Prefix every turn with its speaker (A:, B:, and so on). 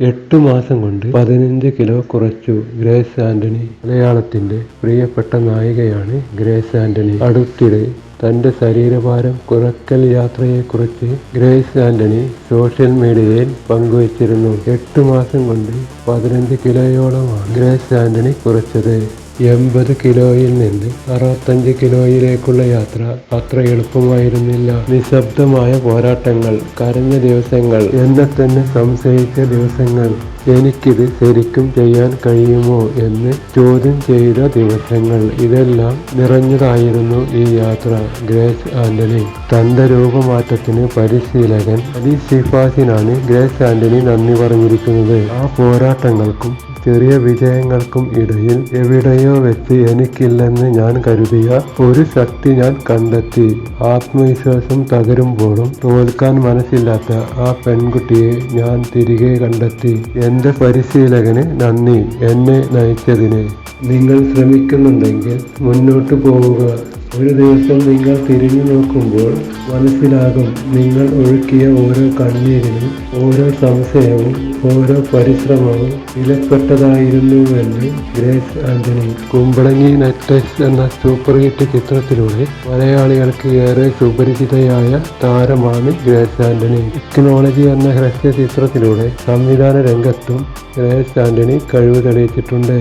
A: എട്ടു മാസം കൊണ്ട് പതിനഞ്ച് കിലോ കുറച്ചു ഗ്രേസ് ആന്റണി മലയാളത്തിന്റെ പ്രിയപ്പെട്ട നായികയാണ് ഗ്രേസ് ആന്റണി. അടുത്തിടെ തന്റെ ശരീരഭാരം കുറക്കൽ യാത്രയെക്കുറിച്ച് ഗ്രേസ് ആന്റണി സോഷ്യൽ മീഡിയയിൽ പങ്കുവച്ചിരുന്നു. എട്ടു മാസം കൊണ്ട് പതിനഞ്ച് കിലോയോളമാണ് ഗ്രേസ് ആന്റണി കുറച്ചത്. എൺപത് കിലോയിൽ നിന്ന് അറുപത്തഞ്ച് കിലോയിലേക്കുള്ള യാത്ര അത്ര എളുപ്പമായിരുന്നില്ല. നിശബ്ദമായ പോരാട്ടങ്ങൾ കരഞ്ഞ ദിവസങ്ങൾ എന്നെ തന്നെ സംശയിച്ച ദിവസങ്ങൾ. എനിക്കിത് ശരിക്കും ചെയ്യാൻ കഴിയുമോ എന്ന് ചോദ്യം ചെയ്ത ദിവസങ്ങൾ. ഇതെല്ലാം നിറഞ്ഞതായിരുന്നു ഈ യാത്ര ഗ്രേസ് ആന്റണി. തന്റെ രൂപമാറ്റത്തിന് പരിശീലകൻ അലി ഷിഫാസിനാണ് ഗ്രേസ് ആന്റണി നന്ദി പറഞ്ഞിരിക്കുന്നത്. ആ പോരാട്ടങ്ങൾക്കും ചെറിയ വിജയങ്ങൾക്കും ഇടയിൽ എവിടെയോ വെച്ച് എനിക്കില്ലെന്ന് ഞാൻ കരുതിയ ഒരു ശക്തി ഞാൻ കണ്ടെത്തി. ആത്മവിശ്വാസം തകരുമ്പോഴും തോൽക്കാൻ മനസ്സില്ലാത്ത ആ പെൺകുട്ടിയെ ഞാൻ തിരികെ കണ്ടെത്തി. എന്റെ പരിശീലകന് നന്ദി. എന്നെ നയിച്ചതിന്. നിങ്ങൾ ശ്രമിക്കുന്നുണ്ടെങ്കിൽ മുന്നോട്ട് പോവുക. ഒരു ദിവസം നിങ്ങൾ തിരിഞ്ഞു നോക്കുമ്പോൾ മനസ്സിലാകും നിങ്ങൾ ഒഴുക്കിയ ഓരോ കണ്ണീരിനും ഓരോ സംശയവും ഓരോ പരിശ്രമവും വിലപ്പെട്ടതായിരുന്നുവെന്ന് ഗ്രേസ് ആന്റണി കുമ്പളങ്ങി നെറ്റസ് എന്ന സൂപ്പർ ഹിറ്റ് ചിത്രത്തിലൂടെ മലയാളികൾക്ക് ഏറെ സുപരിചിതയായ താരമാണ് ഗ്രേസ് ആന്റണി. ടെക്നോളജി എന്ന ഹ്രസ്വ ചിത്രത്തിലൂടെ സംവിധാന രംഗത്തും ഗ്രേസ് ആന്റണി കഴിവ് തെളിയിച്ചിട്ടുണ്ട്.